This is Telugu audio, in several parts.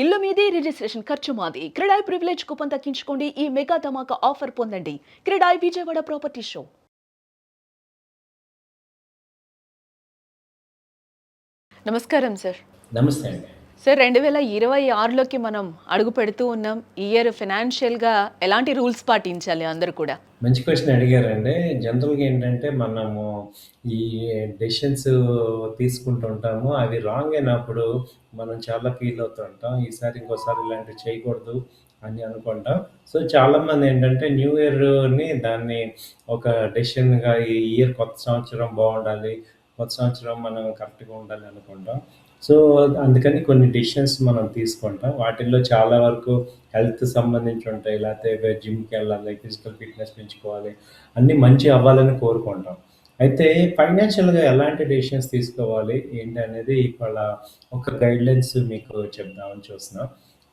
ఇల్లు మీది రిజిస్ట్రేషన్ ఖర్చు మాది. క్రెడాయ్ ప్రివిలేజ్ కూపన్ తగ్గించుకోండి ఈ మెగా ధమాకా ఆఫర్ పొందండి. CREDAI Vijayawada property show. నమస్కారం సార్. నమస్తే సార్ రెండు వేల ఇరవై ఆరులోకి మనం అడుగు పెడుతూ ఉన్నాం. ఈ ఇయర్ ఫినాన్షియల్గా ఎలాంటి రూల్స్ పాటించాలి అందరూ కూడా? మంచి క్వశ్చన్ అడిగారండి. జనరల్గా ఏంటంటే మనము ఈ డెసిషన్స్ తీసుకుంటూ ఉంటాము. అవి రాంగ్ అయినప్పుడు మనం చాలా ఫీల్ అవుతూ ఉంటాం ఈసారి ఇంకోసారి ఇలాంటివి చేయకూడదు అని అనుకుంటాం. సో చాలామంది ఏంటంటే న్యూ ఇయర్ని దాన్ని ఒక డెసిషన్గా ఈ ఇయర్ కొత్త సంవత్సరం బాగుండాలి కొత్త సంవత్సరం మనం కరెక్ట్గా ఉండాలి అనుకుంటాం. సో అందుకని కొన్ని డిసిషన్స్ మనం తీసుకుంటాం. వాటిల్లో చాలా వరకు హెల్త్ సంబంధించి ఉంటాయి. లేకపోతే జిమ్కి వెళ్ళాలి ఫిజికల్ ఫిట్నెస్ పెంచుకోవాలి అన్నీ మంచి అవ్వాలని కోరుకుంటాం. అయితే ఫైనాన్షియల్గా ఎలాంటి డెసిషన్స్ తీసుకోవాలి? ఏంటి అనేది ఇవాళ ఒక గైడ్లైన్స్ మీకు చెప్దామని చూస్తున్నాం.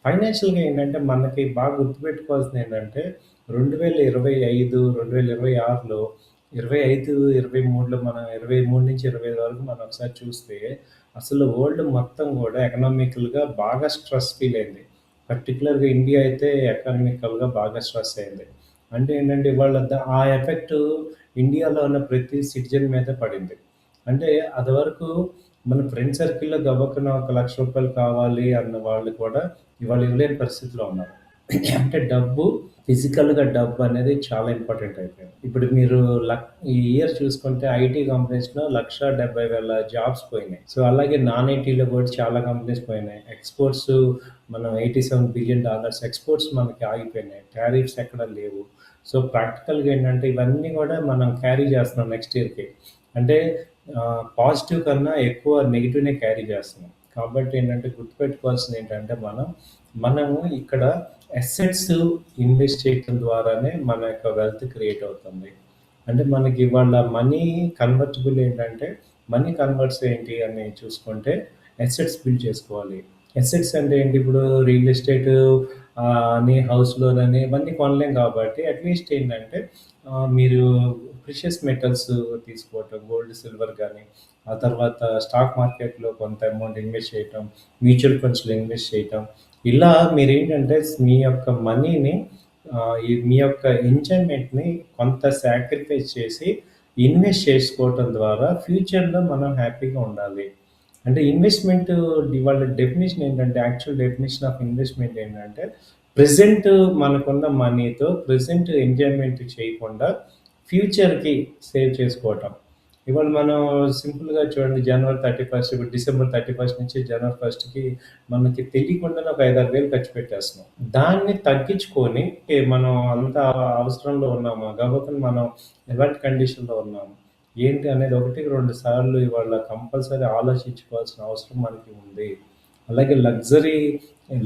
ఫైనాన్షియల్గా ఏంటంటే మనకి బాగా గుర్తుపెట్టుకోవాల్సింది ఏంటంటే రెండు వేల ఇరవై ఐదు రెండు వేల ఇరవై ఆరులో ఇరవై ఐదు ఇరవై మూడులో మనం ఇరవై మూడు నుంచి ఇరవై ఐదు వరకు మనం ఒకసారి చూస్తే అసలు వరల్డ్ మొత్తం కూడా ఎకనామికల్గా బాగా స్ట్రెస్ ఫీల్ అయింది. పర్టికులర్గా ఇండియా అయితే ఎకనామికల్గా బాగా స్ట్రెస్ అయింది. అంటే ఏంటంటే వాళ్ళ ద- ఆ ఎఫెక్ట్ ఇండియాలో ఉన్న ప్రతి సిటిజన్ మీద పడింది. అంటే అది వరకు మన ఫ్రెండ్ సర్కిల్లో గవ్వకున్న ఒక లక్ష రూపాయలు కావాలి అన్న వాళ్ళు కూడా ఇవాళ ఇవ్వలేని పరిస్థితిలో ఉన్నారు. అంటే డబ్బు ఫిజికల్గా డబ్బు అనేది చాలా ఇంపార్టెంట్ అయిపోయింది. ఇప్పుడు మీరు లక్ ఈ ఇయర్ చూసుకుంటే ఐటీ కంపెనీస్లో లక్ష డెబ్బై వేల జాబ్స్ పోయినాయి. సో అలాగే నాన్ ఐటీలో కూడా చాలా కంపెనీస్ పోయినాయి. ఎక్స్పోర్ట్స్ మనం eighty seven billion dollars exports మనకి ఆగిపోయినాయి. టారిఫ్స్ ఎక్కడ లేవు. సో ప్రాక్టికల్గా ఏంటంటే ఇవన్నీ కూడా మనం క్యారీ చేస్తున్నాం నెక్స్ట్ ఇయర్కి. అంటే పాజిటివ్ కన్నా ఎక్కువ నెగిటివ్నే క్యారీ చేస్తున్నాం. కాబట్టి ఏంటంటే గుర్తుపెట్టుకోవాల్సింది ఏంటంటే మనం మనము ఇక్కడ అసెట్స్ ఇన్వెస్ట్ చేయడం ద్వారానే మన యొక్క వెల్త్ క్రియేట్ అవుతుంది. అంటే మనకి ఇవాళ మనీ కన్వర్టబుల్ ఏంటంటే మనీ కన్వర్ట్స్ ఏంటి అని చూసుకుంటే అసెట్స్ బిల్డ్ చేసుకోవాలి. అసెట్స్ అంటే ఏంటి? ఇప్పుడు రియల్ ఎస్టేట్ అని హౌస్ లోన్ అని ఇవన్నీ కొనలేం కాబట్టి అట్లీస్ట్ ఏంటంటే మీరు ప్రిషియస్ మెటల్స్ తీసుకోవటం గోల్డ్ సిల్వర్ కానీ ఆ తర్వాత స్టాక్ మార్కెట్లో కొంత అమౌంట్ ఇన్వెస్ట్ చేయటం మ్యూచువల్ ఫండ్స్లో ఇన్వెస్ట్ చేయటం. ఇలా మీరు ఏంటంటే మీ యొక్క మనీని మీ యొక్క ఎంజాయ్మెంట్ని కొంత సాక్రిఫైస్ చేసి ఇన్వెస్ట్ చేసుకోవటం ద్వారా ఫ్యూచర్లో మనం హ్యాపీగా ఉండాలి. అంటే ఇన్వెస్ట్మెంట్ వాళ్ళ డెఫినేషన్ ఏంటంటే యాక్చువల్ డెఫినేషన్ ఆఫ్ ఇన్వెస్ట్మెంట్ ఏంటంటే ప్రజెంట్ మనకున్న మనీతో ప్రజెంట్ ఎంజాయ్మెంట్ చేయకుండా ఫ్యూచర్కి సేవ్ చేసుకోవటం. ఇవాళ మనం సింపుల్గా చూడండి జనవరి థర్టీ ఫస్ట్ ఇప్పుడు డిసెంబర్ థర్టీ ఫస్ట్ నుంచి జనవరి ఫస్ట్కి మనకి తెలియకుండానే ఒక ఐదారు వేలు ఖర్చు పెట్టేస్తున్నాం. దాన్ని తగ్గించుకొని మనం అంత అవసరంలో ఉన్నాము కాబట్టి మనం ఎలాంటి కండిషన్లో ఉన్నాము ఏంటి అనేది ఒకటికి రెండు సార్లు ఇవాళ కంపల్సరీ ఆలోచించుకోవాల్సిన అవసరం మనకి ఉంది. అలాగే లగ్జరీ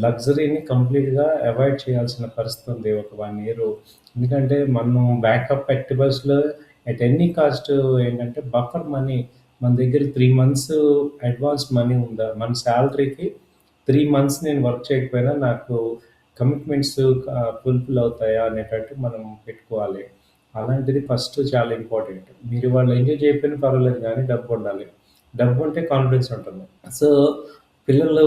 లగ్జరీని కంప్లీట్గా అవాయిడ్ చేయాల్సిన పరిస్థితి ఉంది ఒక వన్ ఇయర్. ఎందుకంటే మనం బ్యాకప్ యాక్టివర్స్లో అట్ ఎనీ కాస్ట్ ఏంటంటే బఫర్ మనీ మన దగ్గర త్రీ మంత్స్ అడ్వాన్స్ మనీ ఉందా? మన శాలరీకి త్రీ మంత్స్ నేను వర్క్ చేయకపోయినా నాకు కమిట్మెంట్స్ ఫుల్ఫిల్ అవుతాయా అనేటట్టు మనం పెట్టుకోవాలి. అలాంటిది ఫస్ట్ చాలా ఇంపార్టెంట్ మీరు వాళ్ళు ఎంజాయ్ చేయకపోయినా పర్వాలేదు కానీ డబ్బు ఉండాలి. డబ్బు ఉంటే కాన్ఫిడెన్స్ ఉంటుంది. సో పిల్లలు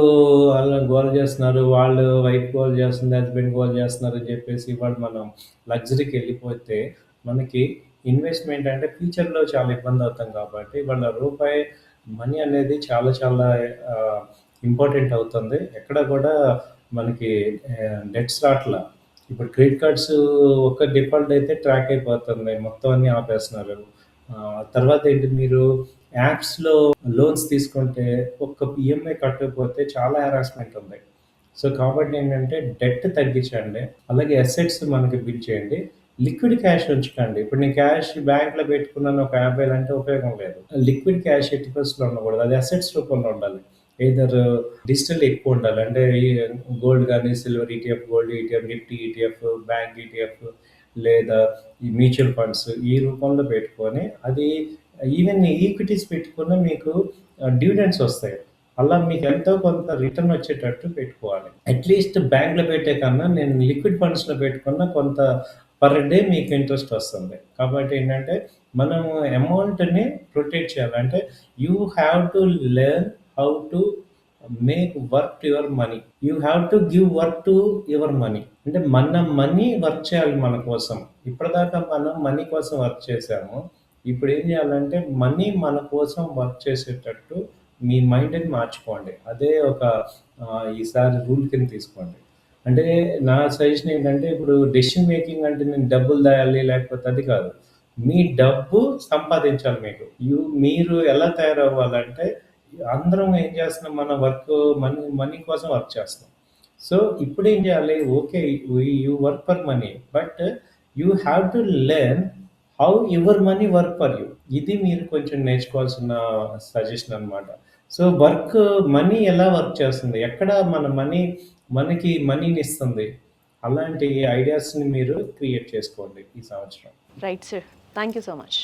వాళ్ళ గోల్ చేస్తున్నారు వాళ్ళు వైఫ్ గోల్ చేస్తుంది హస్బెండ్ గోల్ చేస్తున్నారు అని చెప్పేసి వాళ్ళు మనం లగ్జరీకి వెళ్ళిపోతే మనకి ఇన్వెస్ట్మెంట్ అంటే ఫ్యూచర్లో చాలా ఇబ్బంది అవుతాం కాబట్టి వాళ్ళ రూపాయి మనీ అనేది చాలా చాలా ఇంపార్టెంట్ అవుతుంది. ఎక్కడ కూడా మనకి డెట్స్ రాట్లా. ఇప్పుడు క్రెడిట్ కార్డ్స్ ఒక్క డిఫాల్ట్ అయితే ట్రాక్ అయిపోతుంది మొత్తం అన్ని ఆపేస్తున్నారు. తర్వాత ఏంటి మీరు యాప్స్లో లోన్స్ తీసుకుంటే ఒక్క ఈఎంఐ కట్టకపోతే చాలా హెరాస్మెంట్ ఉంది. సో కాబట్టి ఏంటంటే డెట్ తగ్గించండి. అలాగే అసెట్స్ మనకి బిల్ చేయండి. లిక్విడ్ క్యాష్ ఉంచుకోండి. ఇప్పుడు నేను క్యాష్ బ్యాంక్లో పెట్టుకున్నాను ఒక యాభై అంటే ఉపయోగం లేదు. లిక్విడ్ క్యాష్ ఎట్టి పరిస్థితుల్లో ఉండకూడదు. అది అసెట్స్ రూపంలో ఉండాలి. ఏదర్ డిజిటల్ ఎక్కువ ఉండాలి. అంటే గోల్డ్ కానీ silver ETF gold ETF Nifty ETF bank ETF లేదా ఈ మ్యూచువల్ ఫండ్స్ ఈ రూపంలో పెట్టుకొని అది ఈవెన్ ఈక్విటీస్ పెట్టుకున్న మీకు డివిడెండ్స్ వస్తాయి. అలా మీకు ఎంతో కొంత రిటర్న్ వచ్చేటట్టు పెట్టుకోవాలి. అట్లీస్ట్ బ్యాంక్లో పెట్టే కన్నా నేను లిక్విడ్ ఫండ్స్లో పెట్టుకున్న కొంత పర్ డే మీకు ఇంట్రెస్ట్ వస్తుంది. కాబట్టి ఏంటంటే మనం అమౌంట్ని ప్రొటెక్ట్ చేయాలి. అంటే you have to learn how to make work to your money you have to give work to your money అంటే మన మనీ వర్క్ చేయాలి మన కోసం. ఇప్పటిదాకా మనం మనీ కోసం వర్క్ చేసాము ఇప్పుడు ఏం చేయాలంటే మనీ మన కోసం వర్క్ చేసేటట్టు మీ మైండ్ని మార్చుకోండి. అదే ఒక ఆ, ఈసారి రూల్ కింద తీసుకోండి. అంటే నా సజెషన్ ఏంటంటే ఇప్పుడు డెసిషన్ మేకింగ్ అంటే నేను డబ్బులు దాయాలి లేకపోతే అది కాదు. మీ డబ్బు సంపాదించాలి మీకు. యూ మీరు ఎలా తయారవ్వాలంటే అందరం ఏం చేస్తున్నాం మన వర్క్ మనీ మనీ కోసం వర్క్ చేస్తున్నాం. సో ఇప్పుడు ఏం చేయాలి? Okay you work for money but you have to learn how your money work for you ఇది మీరు కొంచెం నేర్చుకోవాల్సిన సజెషన్ అనమాట సో వర్క్ మనీ ఎలా వర్క్ చేస్తుంది? ఎక్కడ మన మనీ మనకి మనీని ఇస్తుంది? అలాంటి ఐడియాస్ని మీరు క్రియేట్ చేసుకోండి ఈ సంవత్సరం. Right sir thank you so much